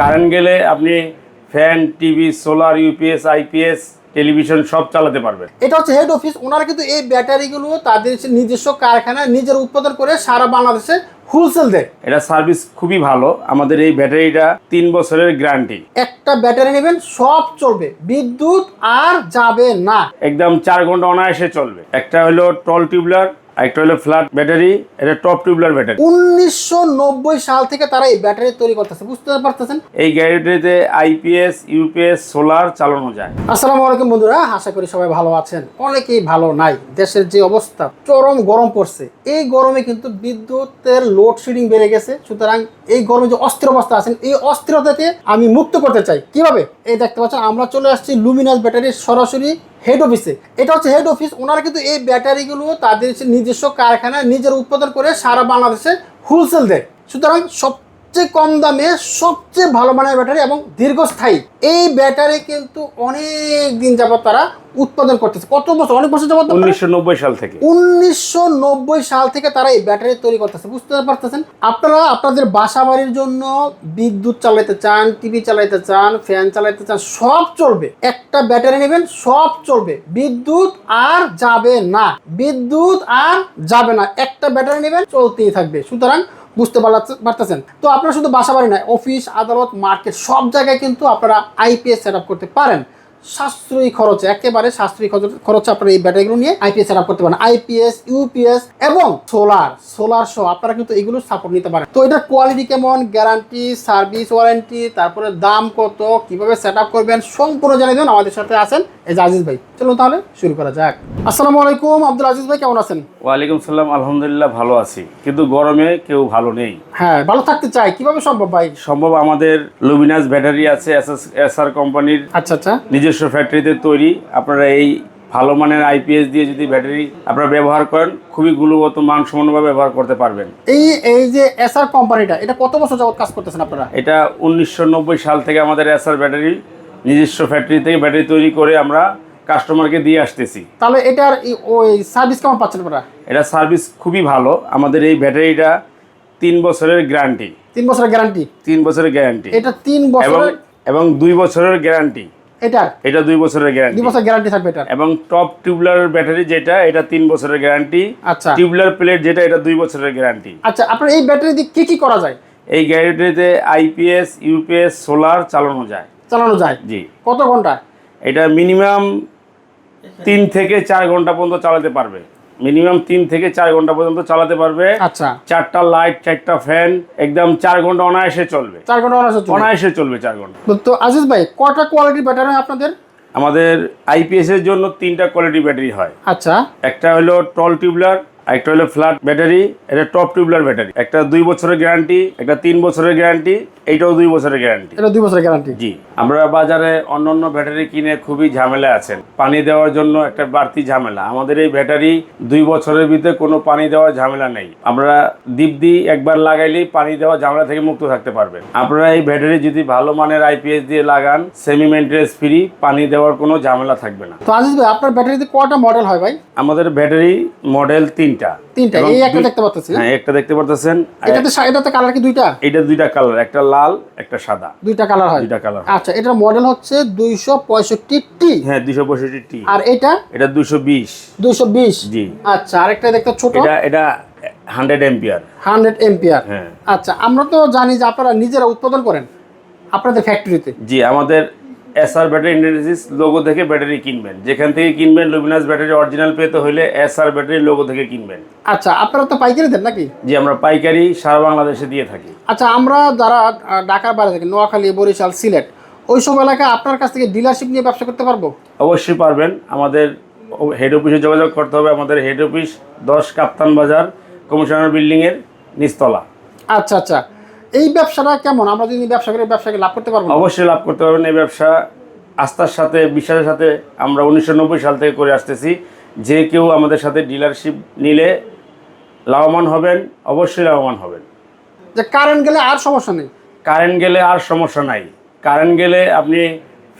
Current গেলে আপনি fan TV solar UPS IPS television সব চালাতে পারবেন। এটা হচ্ছে হেড অফিস ওনারা কিন্তু এই ব্যাটারিগুলো তাদের নিজস্ব কারখানায় নিজের উৎপাদন করে সারা বাংলাদেশে হোলসেল দেয়। এটা সার্ভিস খুবই ভালো। আমাদের এই ব্যাটারিটা তিন বছরের গ্যারান্টি একটা ব্যাটারি নেবেন সব চলবে। বিদ্যুৎ আর যাবে না। একদম চার ঘণ্টা অনায়াসে চলবে। একটা হলো টল টিউবলার একটা হলো ফ্ল্যাট ব্যাটারি এটা টপ টিউবলার ব্যাটারি। উনিশশো নব্বই সাল থেকে তারা এই ব্যাটারি তৈরি করতেছে বুঝতে পারতেছেন? এই গাড়িটিতে আইপিএস ইউপিএস সোলার চালানো যায়। আসসালামু আলাইকুম বন্ধুরা আশা করি সবাই ভালো আছেন। অনেকেই ভালো নাই দেশের যে অবস্থা চরম গরম পড়ছে। এই গরমে কিন্তু বিদ্যুতের লোডশেডিং বেড়ে গেছে সুতরাং এই গরমে যে অস্থির অবস্থা আছেন এই অস্থির থেকে আমি মুক্ত করতে চাই। কীভাবে? এই দেখতে পাচ্ছেন আমরা চলে আসছি লুমিনাস ব্যাটারির সরাসরি হেড অফিসে এটা হচ্ছে হেড অফিস ওনারা কিন্তু এই ব্যাটারিগুলো তাদের নিজস্ব কারখানায় নিজের উৎপাদন করে সারা বাংলাদেশে হোলসেল দেয়। সুতরাং সবচেয়ে কম দামে সবচেয়ে ভালো মানের ব্যাটারি এবং দীর্ঘস্থায়ী। এই ব্যাটারি কিন্তু অনেক দিন যাবত তারা উৎপাদন করতেছে। কত বছর? অনেক বছর যাবত উনিশশো সাল থেকে। উনিশশো নব্বই সাল থেকে তারা এই ব্যাটারি তৈরি করতেছে। বুঝতে পারতেছেন? আপনারা আপনাদের বাসা বাড়ির জন্য বিদ্যুৎ চালাইতে চান টিভি চালাইতে চান ফ্যান চালাইতে চান সব চলবে। একটা ব্যাটারি নেবেন সব চলবে। বিদ্যুৎ আর যাবে না। বিদ্যুৎ আর যাবে না। একটা ব্যাটারি নেবেন চলতেই থাকবে। সুতরাং বুঝতে পারতেছেন। তো আপনারা শুধু বাসা বাড়ি নয়, অফিস, আদালত, মার্কেট, সব জায়গায় কিন্তু আপনারা আইপিএস সেট করতে পারেন। সাশ্রয়ী খরচে, একেবারে সাশ্রয়ী খরচ আপনারা এই ব্যাটারিগুলো নিয়ে আইপিএস সেট করতে পারেন। আইপিএস, ইউপিএস এবং সোলার সোলার সহ আপনারা কিন্তু এগুলো সাপোর্ট নিতে পারেন। তো এটার কোয়ালিটি কেমন? গ্যারান্টি সার্ভিস ওয়ারেন্টি তারপরে দাম কত, কীভাবে সেট করবেন, সম্পূর্ণ জানিয়ে দেবেন আমাদের সাথে আছেন এই যে আজিজ ভাই চলুন তাহলে শুরু করা যাক। আসসালামু আলাইকুম আব্দুল আজিজ ভাই কেমন আছেন? ওয়ালাইকুম সালাম আলহামদুলিল্লাহ ভালো আছি। কিন্তু গরমে কেউ ভালো নেই। হ্যাঁ ভালো থাকতে চাই কীভাবে সম্ভব ভাই? সম্ভব আমাদের লুমিনাস ব্যাটারি আছে এসআর কোম্পানির। আচ্ছা আচ্ছা। নিজস্ব ফ্যাক্টরিতে তৈরি। আপনারা এই ভালো মানের আইপিএস দিয়ে যদি ব্যাটারি আপনারা ব্যবহার করেন খুবই গুণগত মানসম্পন্নভাবে ব্যবহার করতে পারবেন। এই এই যে এসআর কোম্পানিটা এটা কত বছর যাবত কাজ করতেছেন আপনারা? এটা উনিশশো নব্বই সাল থেকে আমাদের এসআর ব্যাটারি নিজস্ব ফ্যাক্টরি থেকে ব্যাটারি তৈরি করে আমরা কাস্টমারকে দিয়ে আসতেছি। তাহলে এটার ওই সার্ভিস কেমন পাচ্ছেন আপনারা? এটা সার্ভিস খুবই ভালো। আমাদের এই ব্যাটারিটা তিন বছরের গ্যারান্টি তিন বছরের গ্যারান্টি তিন বছরের গ্যারান্টি এটা তিন এবং বছরের এবং দুই বছরের গ্যারান্টি এটার? এটা দুই বছরের দুই গ্যারান্টি বছর গ্যারান্টি থাকবে এটার? এবং টপ টিউবলার ব্যাটারি যেটা এটা তিন বছরের গ্যারান্টি আচ্ছা। টিউবলার প্লেট যেটা এটা দুই বছরের গ্যারান্টি আচ্ছা আপনার এই ব্যাটারি দিয়ে কি কি করা যায়? এই গাড়িটিতে আইপিএস ইউপিএস সোলার চালানো যায়। চালানো যায়? জি। কত ঘণ্টা? এটা মিনিমাম তিন থেকে চার ঘণ্টা পর্যন্ত চালাতে পারবে। মিনিমাম তিন থেকে চার ঘণ্টা পর্যন্ত চালাতে পারবে। আচ্ছা। চারটা লাইট চারটা ফ্যান একদম চার ঘণ্টা অনায়াসে চলবে। চার ঘণ্টা চলবে। অনায়াসে চলবে চার ঘণ্টা। তো- আজিজ ভাই কটা কোয়ালিটির ব্যাটারি আপনাদের? আমাদের আইপিএস এর জন্য তিনটা কোয়ালিটি ব্যাটারি হয়। আচ্ছা। একটা হলো টল টিউবলার একটা হলো ফ্ল্যাট ব্যাটারি এটা টপ টিউবলার ব্যাটারি। একটা দুই বছরের গ্যারান্টি একটা তিন বছরের গ্যারান্টি এইটাও দুই বছরের গ্যারান্টি। এটা দুই বছরের গ্যারান্টি। জি আমরা বাজারে অন্যান্য ব্যাটারি কিনে খুবই ঝামেলা আছেন। পানি দেওয়ার জন্য একটা বাড়তি ঝামেলা। আমাদের এই ব্যাটারি দুই বছরের ভিতরে কোনো পানি দেওয়ার ঝামেলা নেই। আমরা দ্বীপ দিই একবার লাগাইলেই পানি দেওয়া ঝামেলা থেকে মুক্ত থাকতে পারবেন আপনারা এই ব্যাটারি যদি ভালো মানের আইপিএস দিয়ে লাগান সেমি মেনটেন্স ফ্রি পানি দেওয়ার কোনো ঝামেলা থাকবে না। তো আজিজ ভাই আপনার ব্যাটারিতে কটা মডেল হয় ভাই? আমাদের ব্যাটারি মডেল তিনটা। তিনটা এই একটা দেখতে পাচ্ছি হ্যাঁ একটা দেখতে পারতেছেন। এটাতে এটাতে কালার কি দুইটা? এটা দুইটা কালার একটা লাল একটা সাদা। দুইটা কালার হয়। দুইটা কালার আচ্ছা এটার মডেল হচ্ছে দুইশো পঁয়ষট্টি টি। হ্যাঁ দুশো পঁয়ষট্টি টি। আর এটা? এটা দুশো বিশ। দুইশো বিশ। জি। আচ্ছা আরেকটা দেখতে ছোট। এটা এটা হান্ড্রেড এম্পিয়ার। Hundred ampere. হ্যাঁ। আচ্ছা আমরা তো জানি যে আপনারা নিজেরা উৎপাদন করেন আপনাদের ফ্যাক্টরিতে জি আমাদের এসআর ব্যাটারি ইন্ডাস্ট্রিজ লোগো থেকে ব্যাটারি কিনবেন। যেখান থেকে কিনবেন লুমিনাস ব্যাটারি অরিজিনাল পেতে হলে এসআর ব্যাটারি লোগো থেকে কিনবেন। আচ্ছা আপনারা তো পাইকারি দেন নাকি? জি আমরা পাইকারি সারা বাংলাদেশে দিয়ে থাকি। আচ্ছা আমরা যারা ঢাকার বাইরে থেকে নোয়াখালী বরিশাল সিলেট ওই সব এলাকায় আপনার কাছ থেকে ডিলারশিপ নিয়ে ব্যবসা করতে পারব? অবশ্যই পারবেন। আমাদের হেড অফিসে যোগাযোগ করতে হবে। আমাদের হেড অফিস দশ কাপ্তান বাজার কমিশনার বিল্ডিংয়ের নিচতলা। আচ্ছা আচ্ছা। এই ব্যবসাটা কেমন? আমরা যদি ব্যবসা করে ব্যবসাকে লাভ করতে পারব অবশ্যই লাভ করতে পারবেন এই ব্যবসা। আস্থার সাথে বিশ্বাসের সাথে আমরা উনিশশো নব্বই সাল থেকে করে আসতেছি। যে কেউ আমাদের সাথে ডিলারশিপ নিলে লাভবান হবেন অবশ্যই লাভবান হবেন। যে কারেন্ট গেলে আর সমস্যা নেই। কারেন্ট গেলে আর সমস্যা নাই। কারেন্ট গেলে আপনি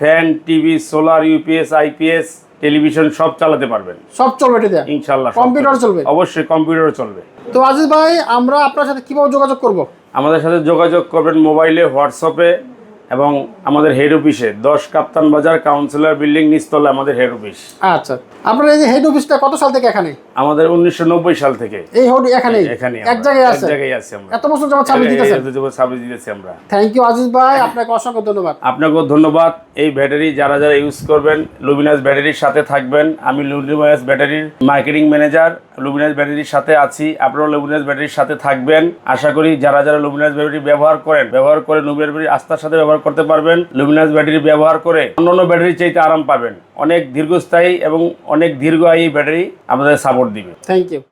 fan TV solar UPS IPS television সব চালাতে পারবেন। সব চলবে এটা ইনশাল্লাহ কম্পিউটার চলবে। চলবে। অবশ্যই কম্পিউটার চলবে। তো আজিজ ভাই আমরা আপনার সাথে কীভাবে যোগাযোগ করব? আমাদের সাথে যোগাযোগ করবেন মোবাইলে, হোয়াটসঅ্যাপে এবং আমাদের হেড অফিসে। দশ কাপ্তান বাজার, কাউন্সিলর বিল্ডিং নিচতলা আমাদের হেড অফিস। আচ্ছা। আপনার এই যে হেড অফিসটা কত সাল থেকে এখানে? আমাদের উনিশশো নব্বই সাল থেকে। এই হেড এখানেই? এখানে এক জায়গায় আছে? জায়গায় আছি আমরা। এত বছর যাবত সার্ভিস দিতেছেন? সার্ভিস দিতেছি আমরা। থ্যাংক ইউ আজিজ ভাই আপনাকে অসংখ্য ধন্যবাদ। আপনাকেও ধন্যবাদ। এই ব্যাটারি যারা যারা ইউজ করবেন লুমিনাস ব্যাটারির সাথে থাকবেন। আমি লুমিনাস ব্যাটারির মার্কেটিং ম্যানেজার লুমিনাস ব্যাটারির সাথে আছি। আপনারাও লুমিনাস ব্যাটারির সাথে থাকবেন। আশা করি যারা যারা লুমিনাস ব্যাটারি ব্যবহার করেন ব্যবহার করে লুমিনাস ব্যাটারি আস্থার সাথে ব্যবহার করতে পারবেন। লুমিনাস ব্যাটারি ব্যবহার করে অন্যান্য ব্যাটারি চাইতে আরাম পাবেন। অনেক দীর্ঘস্থায়ী এবং অনেক দীর্ঘ এই ব্যাটারি আমাদের সাপোর্ট দিবে। Thank you